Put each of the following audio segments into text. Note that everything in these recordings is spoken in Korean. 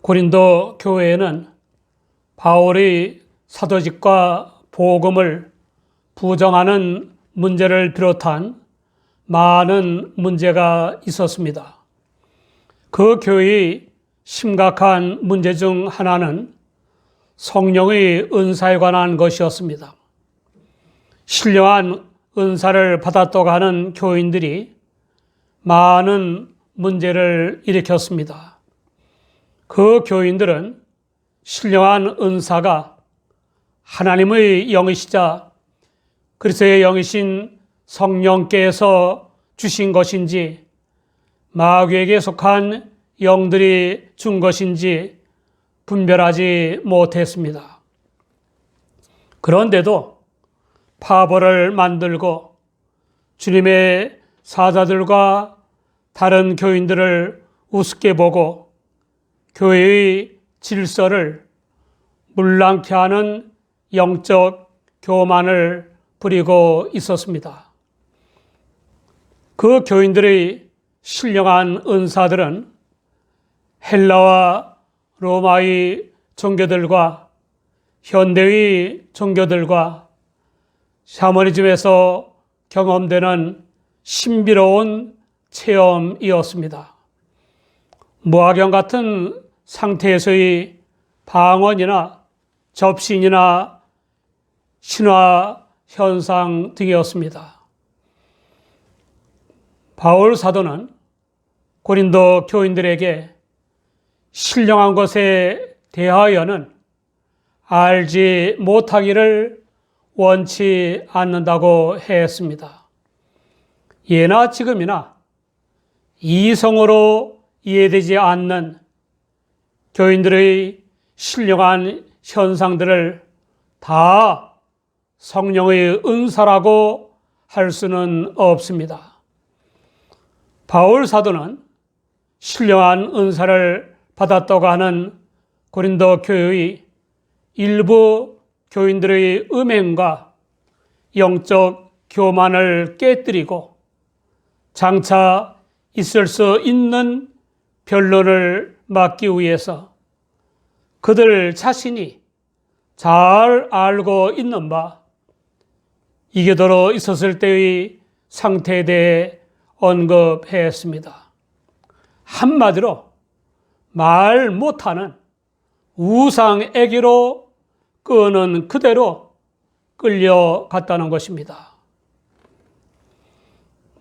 고린도 교회에는 바울이 사도직과 복음을 부정하는 문제를 비롯한 많은 문제가 있었습니다. 그 교회의 심각한 문제 중 하나는 성령의 은사에 관한 것이었습니다. 신령한 은사를 받았다고 하는 교인들이 많은 문제를 일으켰습니다. 그 교인들은 신령한 은사가 하나님의 영이시자 그리스도의 영이신 성령께서 주신 것인지 마귀에게 속한 영들이 준 것인지 분별하지 못했습니다. 그런데도 파벌을 만들고 주님의 사자들과 다른 교인들을 우습게 보고 교회의 질서를 물랑케 하는 영적 교만을 부리고 있었습니다. 그 교인들의 신령한 은사들은 헬라와 로마의 종교들과 현대의 종교들과 샤머니즘에서 경험되는 신비로운 체험이었습니다. 무화경 같은 상태에서의 방언이나 접신이나 신화 현상 등이었습니다. 바울 사도는 고린도 교인들에게 신령한 것에 대하여는 알지 못하기를 원치 않는다고 했습니다. 예나 지금이나 이성으로 이해되지 않는 교인들의 신령한 현상들을 다 성령의 은사라고 할 수는 없습니다. 바울 사도는 신령한 은사를 받았다고 하는 고린도 교회의 일부 교인들의 음행과 영적 교만을 깨뜨리고 장차 있을 수 있는 변론을 막기 위해서 그들 자신이 잘 알고 있는 바 이게더러 있었을 때의 상태에 대해 언급했습니다. 한마디로 말 못하는 우상에게로 끄는 그대로 끌려갔다는 것입니다.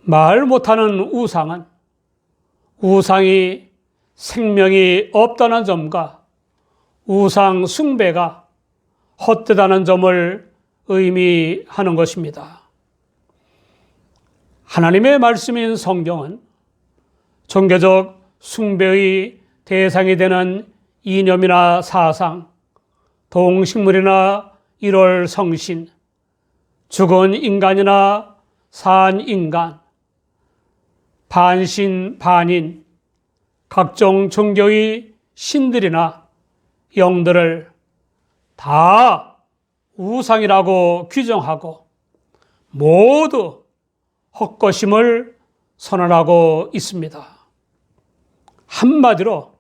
말 못하는 우상은 우상이 생명이 없다는 점과 우상 숭배가 헛되다는 점을 의미하는 것입니다. 하나님의 말씀인 성경은 종교적 숭배의 대상이 되는 이념이나 사상, 동식물이나 일월 성신, 죽은 인간이나 산 인간, 반신, 반인, 각종 종교의 신들이나 영들을 다 우상이라고 규정하고 모두 헛것임을 선언하고 있습니다. 한마디로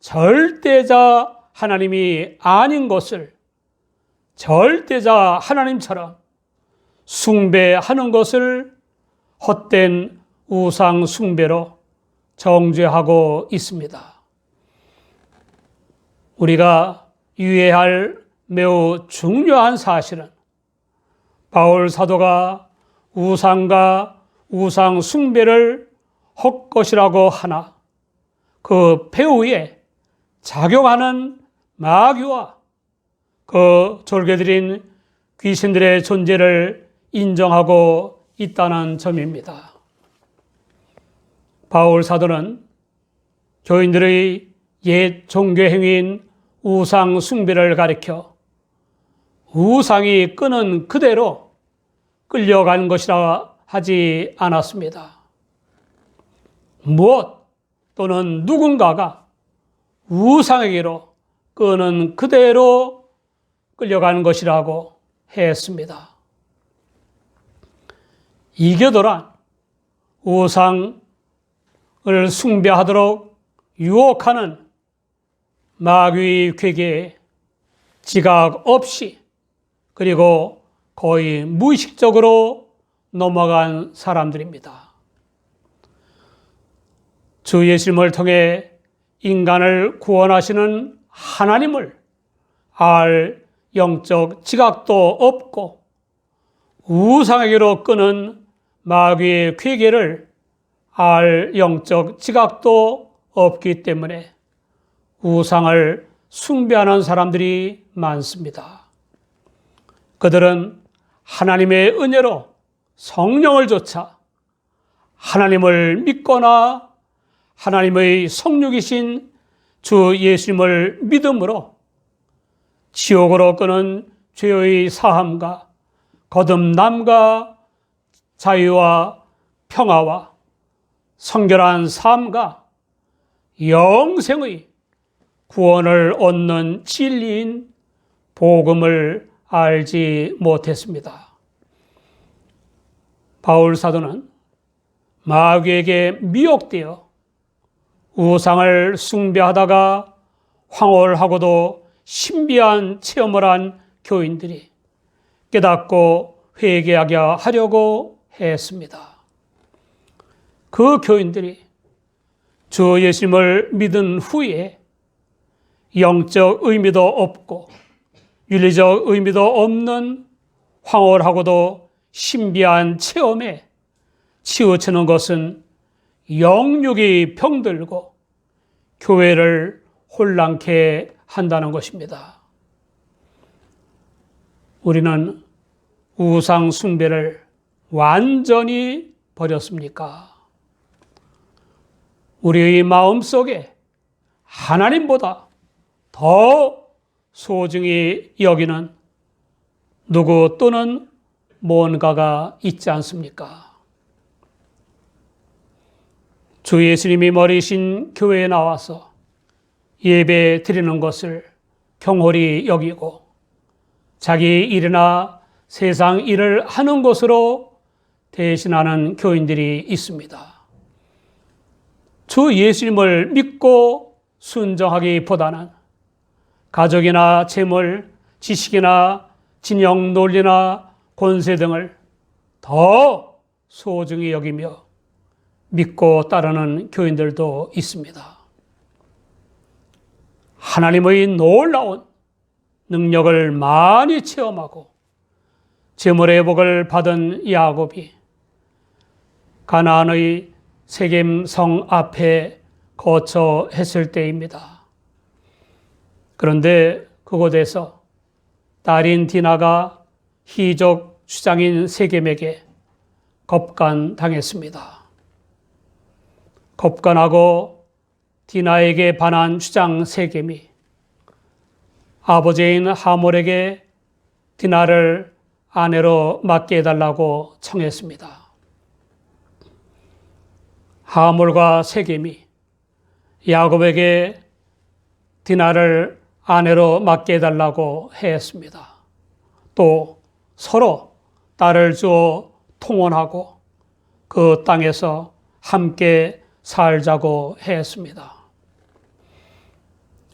절대자 하나님이 아닌 것을 절대자 하나님처럼 숭배하는 것을 헛된 우상 숭배로 정죄하고 있습니다. 우리가 유의할 매우 중요한 사실은 바울 사도가 우상과 우상 숭배를 헛것이라고 하나 그 배후에 작용하는 마귀와 그 졸개들인 귀신들의 존재를 인정하고 있다는 점입니다. 바울 사도는 교인들의 옛 종교 행위인 우상 숭배를 가리켜 우상이 끄는 그대로 끌려간 것이라 하지 않았습니다. 무엇 또는 누군가가 우상에게로 끄는 그대로 끌려가는 것이라고 했습니다. 이교도란 우상 을 숭배하도록 유혹하는 마귀 괴계에 지각 없이 그리고 거의 무의식적으로 넘어간 사람들입니다. 주 예수님을 통해 인간을 구원하시는 하나님을 알 영적 지각도 없고 우상에게로 끄는 마귀의 괴계를 알 영적 지각도 없기 때문에 우상을 숭배하는 사람들이 많습니다. 그들은 하나님의 은혜로 성령을 조차 하나님을 믿거나 하나님의 성육이신 주 예수님을 믿음으로 지옥으로 끄는 죄의 사함과 거듭남과 자유와 평화와 성결한 삶과 영생의 구원을 얻는 진리인 복음을 알지 못했습니다. 바울 사도는 마귀에게 미혹되어 우상을 숭배하다가 황홀하고도 신비한 체험을 한 교인들이 깨닫고 회개하게 하려고 했습니다. 그 교인들이 주 예수님을 믿은 후에 영적 의미도 없고 윤리적 의미도 없는 황홀하고도 신비한 체험에 치우치는 것은 영육이 병들고 교회를 혼란케 한다는 것입니다. 우리는 우상 숭배를 완전히 버렸습니까? 우리의 마음 속에 하나님보다 더 소중히 여기는 누구 또는 뭔가가 있지 않습니까? 주 예수님이 머리신 교회에 나와서 예배 드리는 것을 경홀히 여기고 자기 일이나 세상 일을 하는 것으로 대신하는 교인들이 있습니다. 주 예수님을 믿고 순정하기보다는 가족이나 재물, 지식이나 진영 논리나 권세 등을 더 소중히 여기며 믿고 따르는 교인들도 있습니다. 하나님의 놀라운 능력을 많이 체험하고 재물의 복을 받은 야곱이 가나안의 세겜 성 앞에 거처했을 때입니다. 그런데 그곳에서 딸인 디나가 희족 주장인 세겜에게 겁간 당했습니다. 겁간하고 디나에게 반한 주장 세겜이 아버지인 하몰에게 디나를 아내로 맡게 해달라고 청했습니다. 하몰과 세겜이 야곱에게 디나를 아내로 맡게 해달라고 했습니다. 또 서로 딸을 주어 통원하고 그 땅에서 함께 살자고 했습니다.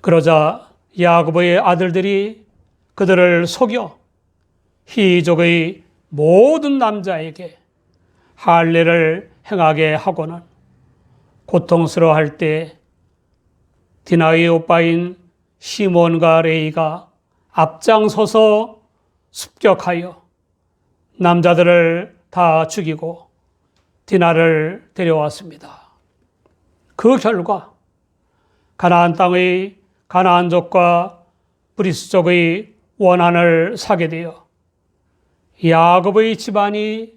그러자 야곱의 아들들이 그들을 속여 희족의 모든 남자에게 할례를 행하게 하고는 고통스러워할 때 디나의 오빠인 시몬과 레이가 앞장서서 습격하여 남자들을 다 죽이고 디나를 데려왔습니다. 그 결과 가나안 땅의 가나안족과 브리스족의 원한을 사게 되어 야곱의 집안이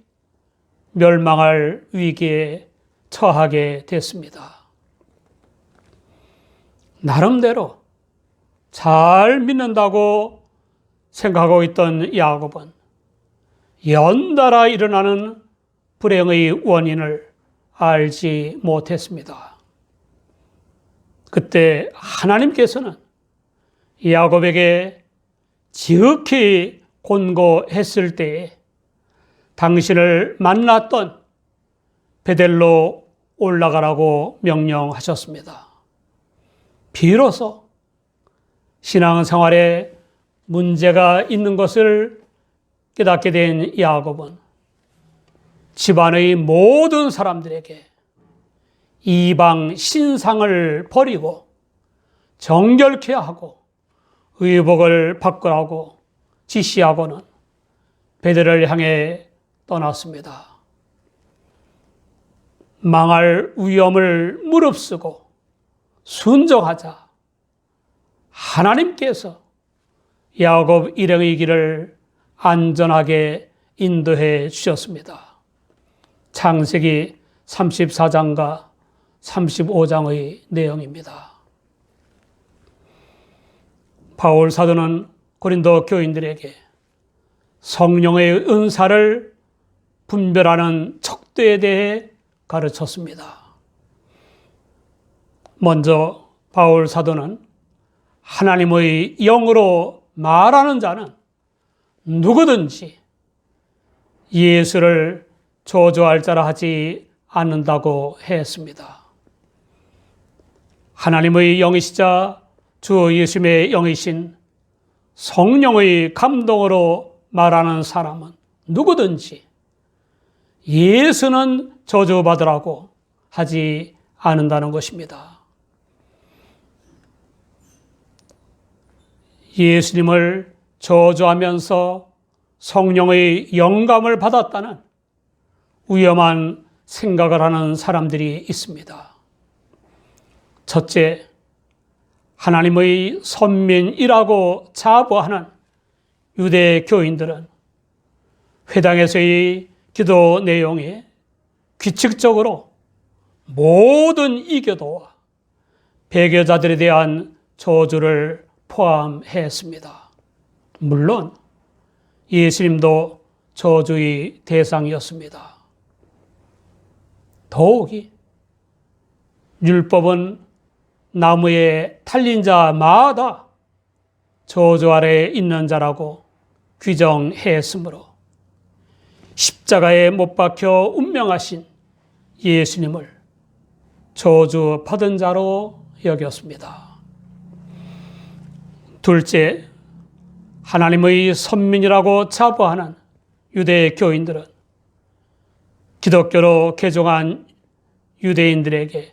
멸망할 위기에 처하게 됐습니다. 나름대로 잘 믿는다고 생각하고 있던 야곱은 연달아 일어나는 불행의 원인을 알지 못했습니다. 그때 하나님께서는 야곱에게 지극히 곤고했을 때에 당신을 만났던 베델로 올라가라고 명령하셨습니다. 비로소 신앙생활에 문제가 있는 것을 깨닫게 된 야곱은 집안의 모든 사람들에게 이방 신상을 버리고 정결케 하고 의복을 바꾸라고 지시하고는 베델을 향해 떠났습니다. 망할 위험을 무릅쓰고 순종하자 하나님께서 야곱 일행의 길을 안전하게 인도해 주셨습니다. 창세기 34장과 35장의 내용입니다. 바울 사도는 고린도 교인들에게 성령의 은사를 분별하는 척도에 대해 가르쳤습니다. 먼저 바울 사도는 하나님의 영으로 말하는 자는 누구든지 예수를 저주할 자라 하지 않는다고 했습니다. 하나님의 영이시자 주 예수님의 영이신 성령의 감동으로 말하는 사람은 누구든지 예수는 저주받으라고 하지 않는다는 것입니다. 예수님을 저주하면서 성령의 영감을 받았다는 위험한 생각을 하는 사람들이 있습니다. 첫째, 하나님의 선민이라고 자부하는 유대 교인들은 회당에서의 기도 내용에 규칙적으로 모든 이교도와 배교자들에 대한 저주를 포함했습니다. 물론 예수님도 저주의 대상이었습니다. 더욱이 율법은 나무에 탈린 자마다 저주 아래 있는 자라고 규정했으므로 십자가에 못 박혀 운명하신 예수님을 저주 받은 자로 여겼습니다. 둘째, 하나님의 선민이라고 자부하는 유대 교인들은 기독교로 개종한 유대인들에게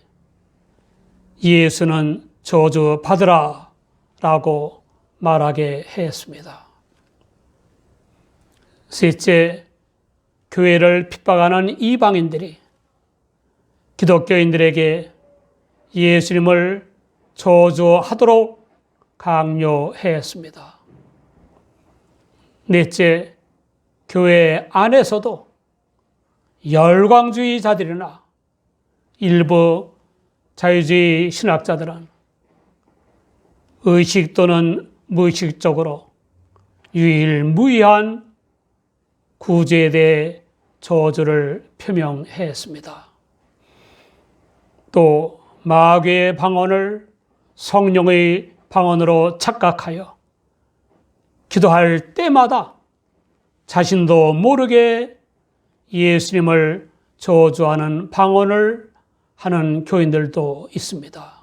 예수는 저주 받으라 라고 말하게 했습니다. 셋째, 교회를 핍박하는 이방인들이 기독교인들에게 예수님을 저주하도록 강요했습니다. 넷째, 교회 안에서도 열광주의자들이나 일부 자유주의 신학자들은 의식 또는 무의식적으로 유일무이한 구제에 대해 저주를 표명했습니다. 또 마귀의 방언을 성령의 방언으로 착각하여 기도할 때마다 자신도 모르게 예수님을 저주하는 방언을 하는 교인들도 있습니다.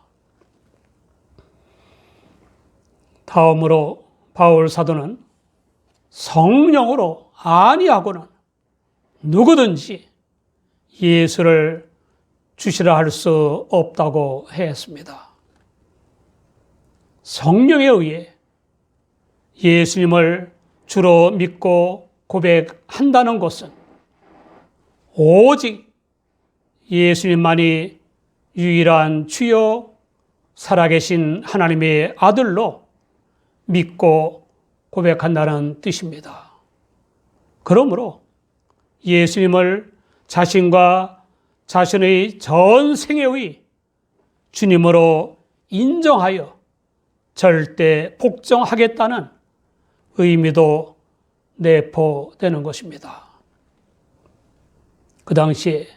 다음으로 바울 사도는 성령으로 아니하고는 누구든지 예수를 주시라 할 수 없다고 했습니다. 성령에 의해 예수님을 주로 믿고 고백한다는 것은 오직 예수님만이 유일한 주요 살아계신 하나님의 아들로 믿고 고백한다는 뜻입니다. 그러므로 예수님을 자신과 자신의 전 생애의 주님으로 인정하여 절대 복종하겠다는 의미도 내포되는 것입니다. 그 당시에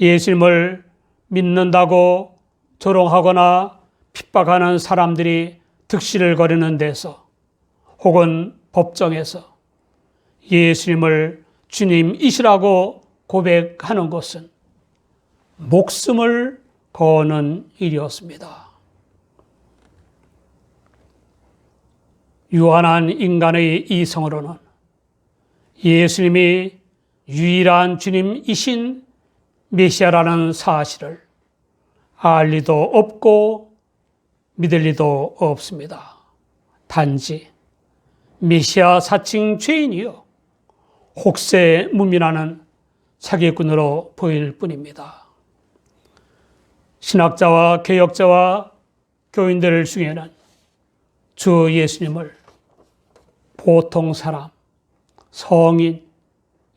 예수님을 믿는다고 조롱하거나 핍박하는 사람들이 득실을 거리는 데서 혹은 법정에서 예수님을 주님이시라고 고백하는 것은 목숨을 거는 일이었습니다. 유한한 인간의 이성으로는 예수님이 유일한 주님이신 메시아라는 사실을 알 리도 없고 믿을 리도 없습니다. 단지 메시아 사칭 죄인이요 혹세 무민하는 사기꾼으로 보일 뿐입니다. 신학자와 개혁자와 교인들 중에는 주 예수님을 보통 사람, 성인,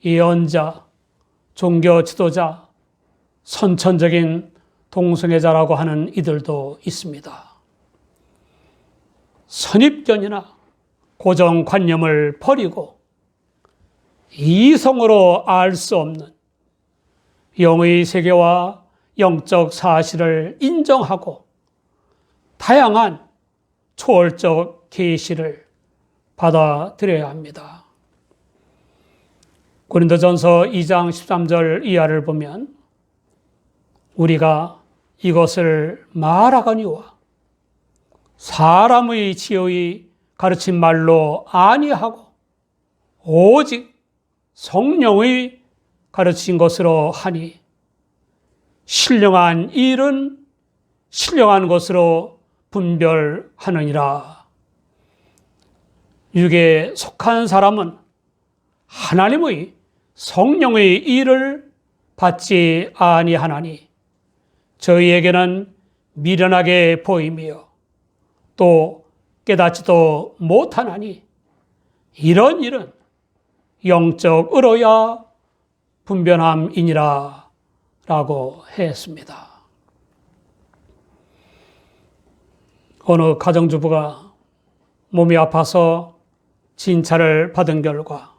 예언자, 종교 지도자, 선천적인 동성애자라고 하는 이들도 있습니다. 선입견이나 고정관념을 버리고 이성으로 알 수 없는 영의 세계와 영적 사실을 인정하고 다양한 초월적 계시를 받아들여야 합니다. 고린도전서 2장 13절 이하를 보면 우리가 이것을 말하거니와 사람의 지혜의 가르친 말로 아니하고 오직 성령의 가르친 것으로 하니 신령한 일은 신령한 것으로 분별하느니라. 육에 속한 사람은 하나님의 성령의 일을 받지 아니하나니 저희에게는 미련하게 보이며 또 깨닫지도 못하나니 이런 일은 영적으로야 분변함이니라 라고 했습니다. 어느 가정주부가 몸이 아파서 진찰을 받은 결과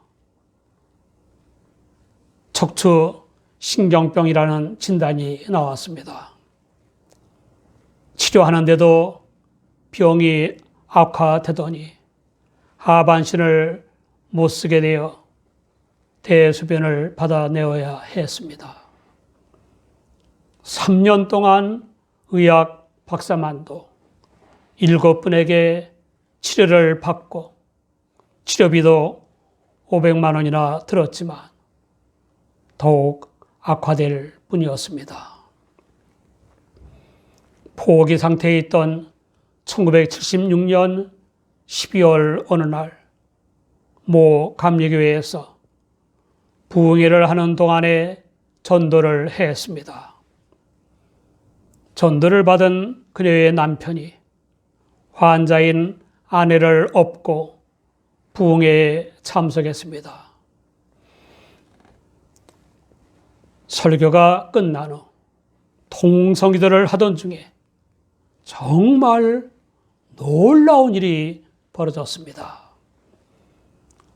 척추 신경병이라는 진단이 나왔습니다. 치료하는데도 병이 악화되더니 하반신을 못 쓰게 되어 대수변을 받아내어야 했습니다. 3년 동안 의학 박사만도 일곱 분에게 치료를 받고 치료비도 500만 원이나 들었지만 더욱 악화될 뿐이었습니다. 포기 상태에 있던 1976년 12월 어느 날, 모 감리교회에서 부흥회를 하는 동안에 전도를 했습니다. 전도를 받은 그녀의 남편이 환자인 아내를 업고 부흥회에 참석했습니다. 설교가 끝난 후 통성기도를 하던 중에 정말 놀라운 일이 벌어졌습니다.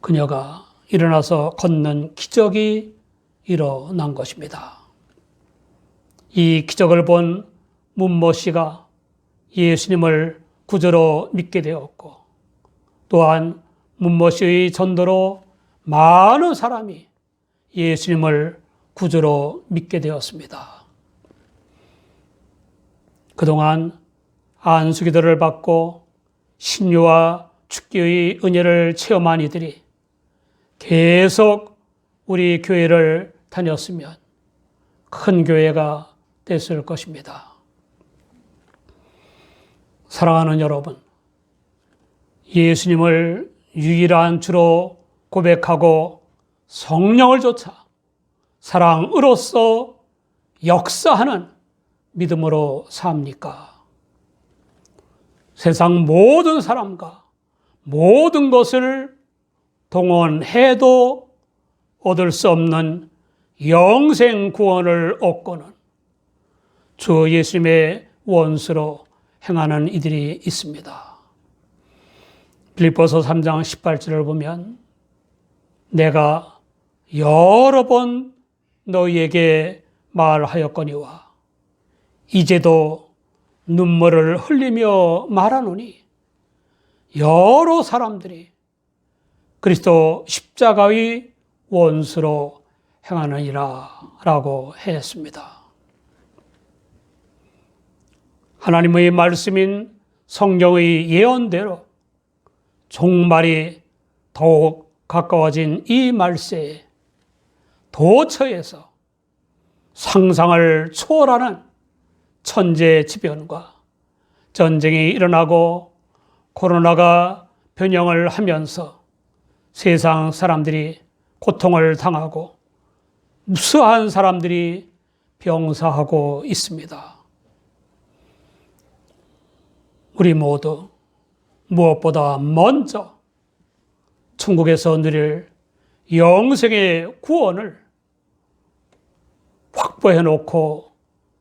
그녀가 일어나서 걷는 기적이 일어난 것입니다. 이 기적을 본 문모 씨가 예수님을 구주로 믿게 되었고 또한 문모 씨의 전도로 많은 사람이 예수님을 구주로 믿게 되었습니다. 그동안 안수기도를 받고 신유와 축기의 은혜를 체험한 이들이 계속 우리 교회를 다녔으면 큰 교회가 됐을 것입니다. 사랑하는 여러분, 예수님을 유일한 주로 고백하고 성령을 쫓아 사랑으로서 역사하는 믿음으로 삽니까? 세상 모든 사람과 모든 것을 동원해도 얻을 수 없는 영생 구원을 얻고는 주 예수님의 원수로 행하는 이들이 있습니다. 빌립보서 3장 18절을 보면 내가 여러 번 너희에게 말하였거니와 이제도 눈물을 흘리며 말하노니 여러 사람들이 그리스도 십자가의 원수로 행하느니라 라고 했습니다. 하나님의 말씀인 성경의 예언대로 종말이 더욱 가까워진 이 말세에 도처에서 상상을 초월하는 천재지변과 전쟁이 일어나고 코로나가 변형을 하면서 세상 사람들이 고통을 당하고 무수한 사람들이 병사하고 있습니다. 우리 모두 무엇보다 먼저 천국에서 누릴 영생의 구원을 확보해 놓고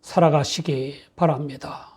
살아가시기 바랍니다.